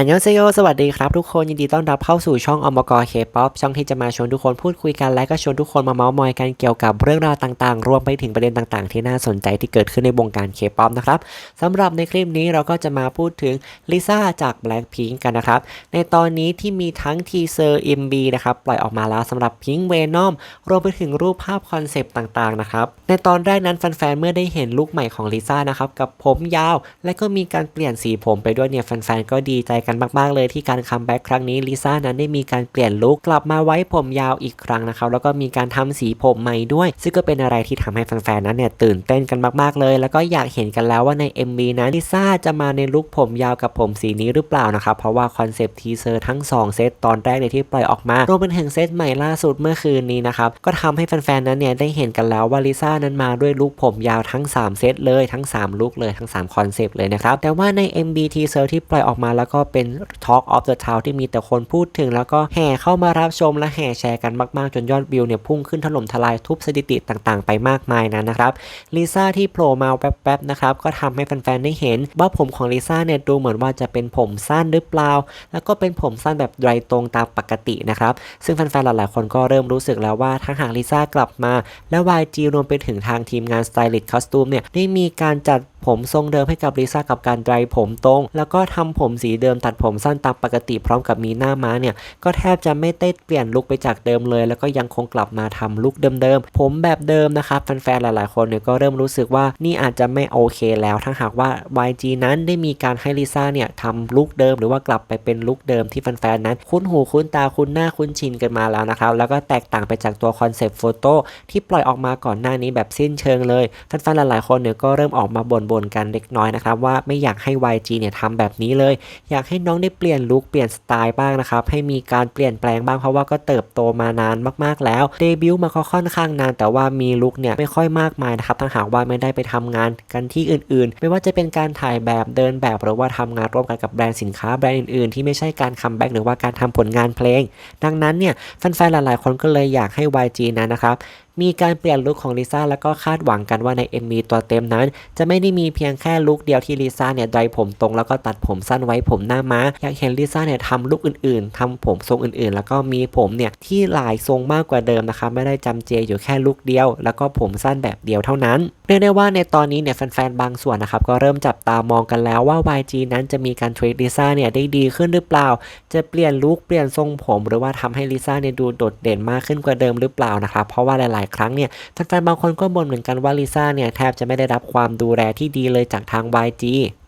อันยองเซโยสวัสดีครับทุกคนยินดีต้อนรับเข้าสู่ช่องอมกเคป๊อปช่องที่จะมาชวนทุกคนพูดคุยกันและก็ชวนทุกคนมาเมาส์มอยกันเกี่ยวกับเรื่องราวต่างๆ รวมไปถึงประเด็นต่างๆ ที่น่าสนใจที่เกิดขึ้นในวงการเคป๊อปนะครับสำหรับในคลิปนี้เราก็จะมาพูดถึงลิซ่าจาก Blackpink กันนะครับ ในตอนนี้ที่มีทั้งทีเซอร์ MB นะครับปล่อยออกมาแล้วสำหรับ Pink Venom รวมไปถึงรูปภาพคอนเซปต์ต่างๆนะครับในตอนแรกนั้นแฟนๆเมื่อได้เห็นลุคใหม่ของลิซ่านะครับกับผมยาว และก็มีการเปลี่ยนสีผมไปด้วยเนี่ยแฟนๆก็ดีใจกันมากๆเลยที่การคัมแบ็กครั้งนี้ลิซ่านั้นได้มีการเปลี่ยนลุคกลับมาไว้ผมยาวอีกครั้งนะครับแล้วก็มีการทำสีผมใหม่ด้วย ซึ่งก็เป็นอะไรที่ทำให้แฟนๆนั้นเนี่ยตื่นเต้นกันมากๆเลย แล้วก็อยากเห็นกันแล้วว่าใน MV นั้นลิซ่าจะมาในลุคผมยาวกับผมสีนี้หรือเปล่านะครับเพราะว่าคอนเซปต์ทีเซอร์ทั้ง 2 เซตตอนแรกในที่ปล่อยออกมารวมไปถึงเซตใหม่ล่าสุดเมื่อคืนนี้นะครับก็ทำให้แฟนๆนั้นเนี่ยได้เห็นกันแล้วว่าลิซ่านั้นมาด้วยลุคผมยาวทั้ง 3 เซตเลยทั้ง 3 ลุคเลยทั้ง3คอนเซปต์เลยนะครับแต่ว่าใน MV ทีเซอร์ที่ปล่อยออกมาแล้วก็เป็น Talk of the Town ที่มีแต่คนพูดถึง แล้วก็แห่เข้ามารับชมและแห่แชร์กันมากๆ จนยอดวิวเนี่ยพุ่งขึ้นถล่มทลายทุบสถิติต่างๆ ไปมากมายนั้นะครับลิซ่าที่โผล่มาแป๊บๆนะครับก็ทำให้แฟนๆได้เห็น ว่าผมของลิซ่าเนี่ยดูเหมือนว่าจะเป็นผมสั้นหรือเปล่า แล้วก็เป็นผมสั้นแบบไดรตรงตามปกตินะครับซึ่งแฟนๆหลายๆคนก็เริ่มรู้สึกแล้วว่าถ้าหากลิซ่ากลับมา และ YG รวมไปถึงทางทีมงานสไตลิสต์คอสตูมเนี่ยได้มีการจัดผมทรงเดิมให้กับลิซ่ากับการไดรผมตรง แล้วก็ทำผมสีเดิมตัดผมสั้นตามปกติพร้อมกับมีหน้าม้าเนี่ย ก็แทบจะไม่ได้เปลี่ยนลุคไปจากเดิมเลย แล้วก็ยังคงกลับมาทำลุคเดิมๆ ผมแบบเดิมนะครับแฟนๆหลายๆคนเนี่ยก็เริ่มรู้สึกว่านี่อาจจะไม่โอเคแล้วถ้าหากว่า YG นั้นได้มีการให้ลิซ่าเนี่ยทำลุคเดิมหรือว่ากลับไปเป็นลุคเดิมที่แฟนๆนั้น คุ้นหูคุ้นตาคุ้นหน้าคุ้นชินกันมาแล้วนะครับแล้วก็แตกต่างไปจากตัวคอนเซปต์โฟโต้ที่ปล่อยออกมาก่อนหน้านี้แบบสิ้นเชิงเลยแฟนๆหลายๆคนเนี่ยก็เริ่มออกมาบ่นๆกันเล็กน้อยนะครับว่าไม่อยากให้ YG เนี่ยทำแบบนี้เลย อยากให้น้องได้เปลี่ยนลุคเปลี่ยนสไตล์บ้างนะครับให้มีการเปลี่ยนแปลงบ้างเพราะว่าก็เติบโตมานานมากๆแล้วเดบิวต์มาค่อนข้างนาน แต่ว่ามีลุคเนี่ยไม่ค่อยมากมายนะครับถ้าหากว่าไม่ได้ไปทำงานกันที่อื่นๆ ไม่ว่าจะเป็นการถ่ายแบบเดินแบบหรือว่าทำงานร่วมกันกับแบรนด์สินค้าแบรนด์อื่นๆ ที่ไม่ใช่การคัมแบ็กหรือว่าการทำผลงานเพลง ดังนั้นเนี่ยแฟนๆหลายๆ คนก็เลยอยากให้ YG นั้นนะครับมีการเปลี่ยนลุคของลิซ่าแล้วก็คาดหวังกันว่าใน MV ตัวเต็มนั้น จะไม่ได้มีเพียงแค่ลุคเดียวที่ลิซ่าเนี่ยไดผมตรงแล้วก็ตัดผมสั้นไว้ผมหน้าม้า อยากเห็นลิซ่าเนี่ยทำลุคอื่นๆทำผมทรงอื่นๆ แล้วก็มีผมเนี่ยที่หลายทรงมากกว่าเดิมนะครับไม่ได้จำเจอยู่แค่ลุคเดียว แล้วก็ผมสั้นแบบเดียวเท่านั้นเรียกได้ว่าในตอนนี้เนี่ยแฟนๆบางส่วนนะครับก็เริ่มจับตามองกันแล้วว่า YG นั้นจะมีการเทรดลิซ่าเนี่ยได้ดีขึ้นหรือเปล่า จะเปลี่ยนลุคเปลี่ยนทรงผม หรือว่าทำให้ลิซ่าเนี่ยดูโดดเด่นมากขึ้นกว่าเดิมหรือเปล่านะครับเพราะว่าหลายายครั้งเนี่ยแฟนๆบางคนก็บ่นเหมือนกันว่าลิซ่าเนี่ยแทบจะไม่ได้รับความดูแลที่ดีเลยจากทาง YG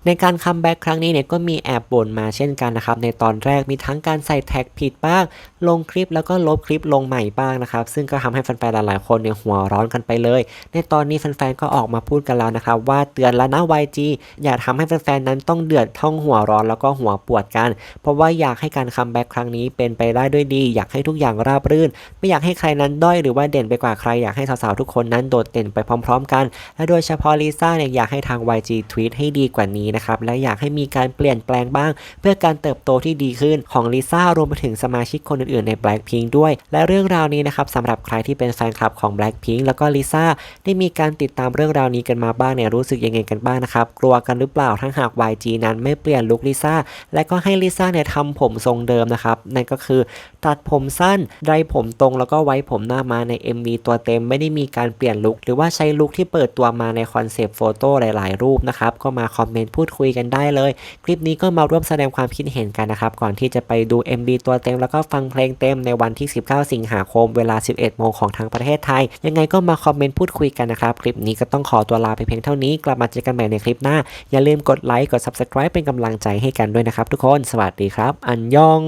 ในการคัมแบ็กครั้งนี้เนี่ยก็มีแอบบ่นมาเช่นกันนะครับ ในตอนแรกมีทั้งการใส่แท็กผิดบ้าง ลงคลิปแล้วก็ลบคลิปลงใหม่บ้างนะครับ ซึ่งก็ทำให้แฟนๆหลายๆคนเนี่ยหัวร้อนกันไปเลย ในตอนนี้แฟนๆก็ออกมาพูดกันแล้วนะครับ ว่าเตือนแล้วนะ YG อย่าทำให้แฟนๆนั้นต้องเดือดท่องหัวร้อนแล้วก็หัวปวดกัน เพราะว่าอยากให้การคัมแบ็กครั้งนี้เป็นไปได้ด้วยดี อยากให้ทุกอย่างราบรื่น ไม่อยากให้ใครนั้นด้อยหรือว่าเด่นไปกว่าใครอยากให้สาวๆทุกคนนั้นโดดเด่นไปพร้อม ๆ กัน และโดยเฉพาะลิซ่าเนี่ยอยากให้ทาง YG ทวีตให้ดีกว่านี้นะครับและอยากให้มีการเปลี่ยนแปลงบ้าง เพื่อการเติบโตที่ดีขึ้นของลิซ่ารวมไปถึงสมาชิกคนอื่นๆใน Blackpink ด้วย และเรื่องราวนี้นะครับสำหรับใครที่เป็นแฟนคลับของ Blackpink แล้วก็ลิซ่าได้มีการติดตามเรื่องราวนี้กันมาบ้างเนี่ยรู้สึกยังไงกันบ้างนะครับกลัวกันหรือเปล่าถ้าหาก YG นั้นไม่เปลี่ยนลุคลิซ่าและก็ให้ลิซ่าเนี่ยทำผมทรงเดิมนะครับนั่นก็คือตัดผมสั้นไดรผมตรงแล้วก็ไว้ผมหน้ามาใน MV ตัวเต็มไม่ได้มีการเปลี่ยนลุคหรือว่าใช้ลุคที่เปิดตัวมาในคอนเซปต์โฟโต้หลาย ๆ รูปนะครับก็มาคอมเมนต์พูดูดคุยกันได้เลย คลิปนี้ก็มาร่วมแสดงความคิดเห็นกันนะครับ ก่อนที่จะไปดู MV ตัวเต็มแล้วก็ฟังเพลงเต็มในวันที่ 19 สิงหาคมเวลา 11 โมงของทางประเทศไทย ยังไงก็มาคอมเมนต์พูดคุยกันนะครับ คลิปนี้ก็ต้องขอตัวลาไปเพียงเท่านี้ กลับมาเจอกันใหม่ในคลิปหน้า อย่าลืมกดไลค์ กด Subscribe เป็นกำลังใจให้กันด้วยนะครับทุกคน สวัสดีครับ อันยอง